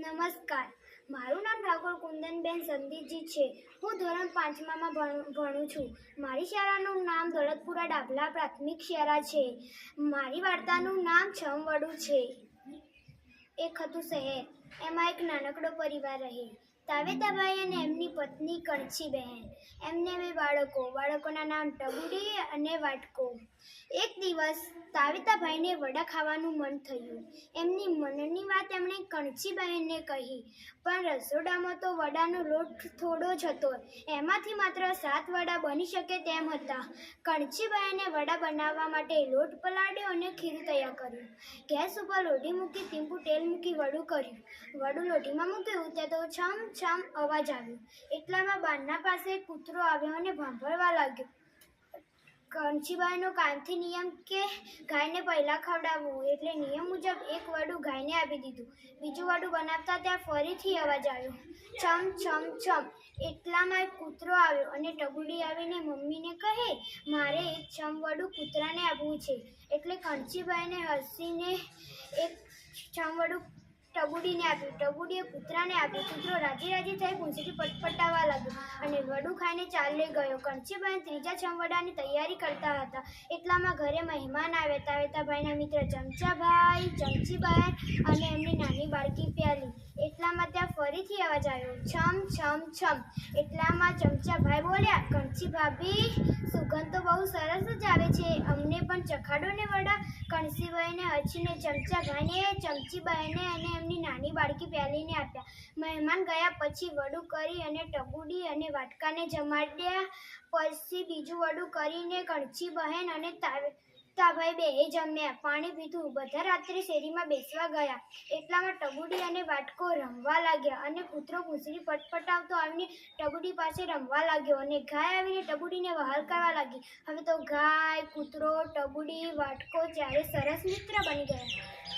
નમસ્કાર. મારું નામ ઠાકોર કુંદનબેન સંદીપજી છે. હું ધોરણ પાંચમામાં ભણું છું. મારી શાળાનું નામ દોલતપુરા ડાભલા પ્રાથમિક શાળા છે. મારી વાર્તાનું નામ છમવડું છે. એક હતું શહેર. એમાં એક નાનકડો પરિવાર રહે. તાવેતાભાઈ અને એમની પત્ની કરછી બહેન. એમને બે બાળકો. બાળકોના નામ ટબુડી અને વાટકો. એક દિવસ તાવિતાભાઈને વડા ખાવાનું મન થયું. એમની મનની વાત એમણે કણછી બહેનને કહી. પણ રસોડામાં તો વડાનો લોટ થોડો જ હતો. એમાંથી માત્ર સાત વડા બની શકે તેમ હતા. કણછી વડા બનાવવા માટે લોટ પલાળ્યો અને ખીરું તૈયાર કર્યું. ગેસ ઉપર લોઢી મૂકી ટીમ્પુ તેલ મૂકી વડું કર્યું. વડું લોઢીમાં મૂક્યું ત્યાં તો છમ છમ અવાજ આવ્યો. એટલામાં બારના પાસે કૂતરો આવ્યો અને ભાંભળવા લાગ્યો. કણછીબાઈનો કાનથી નિયમ કે ગાયને પહેલાં ખવડાવવું એટલે નિયમ મુજબ એક વડું ગાયને આપી દીધું. બીજું વડું બનાવતા ત્યાં ફરીથી અવાજ આવ્યો. છમ છમ છમ એટલામાં એક કૂતરો આવ્યો અને ટગુડી આવીને મમ્મીને કહે, મારે એક છમ વડું કૂતરાને આપવું છે. એટલે કંચીબાઈને હસીને એક છમ વડું ટબુડીને આપ્યું. ટબુડીએ કૂતરાને આપ્યું. કૂતરો રાજી રાજી થઈ પૂંછડી પટપટાવા લાગ્યો વડું ખાઈને ચાલે ગયો. કંચીભાઈ ત્રીજા છમવડાની તૈયારી કરતા હતા. એટલામાં ઘરે મહેમાન આવ્યા. તાવેતાભાઈના મિત્ર ચમચાભાઈ ચમચીભાઈ અને એમની નાની બાળકી પ્યાલી. એટલામાં ત્યાં ફરીથી અવાજ આવ્યો. છમ છમ છમ. એટલામાં ચમચાભાઈ બોલ્યા કંચી ભાભી સુગંધ તો બહુ સરસ જ આવે છે. અમને પણ ચખાડો ને વડા. કણસીભાઈને હચીને ચમચાભાઈને, ચમચીબાઈને અને એમની નાની બાળકી પહેલીને આપ્યા. મહેમાન ગયા પછી વડું કરી અને ટબુડી અને વાટકાને જમાડ્યા. પછી બીજું વડું કરીને કણચી બહેન અને તાવે તાભાઈ એ જમ્યા પાણી પીધું. બધા રાત્રે શેરીમાં બેસવા ગયા. એટલામાં ટબુડી અને વાટકો રમવા લાગ્યા અને કૂતરો પૂંછડી પટપટાવતો આવીને ટબુડી પાસે રમવા લાગ્યો અને ગાય આવીને ટબુડીને વહાલ કરવા લાગી. હવે તો ગાય, કૂતરો ટબુડી વાટકો ચારે સરસ મિત્ર બની ગયા.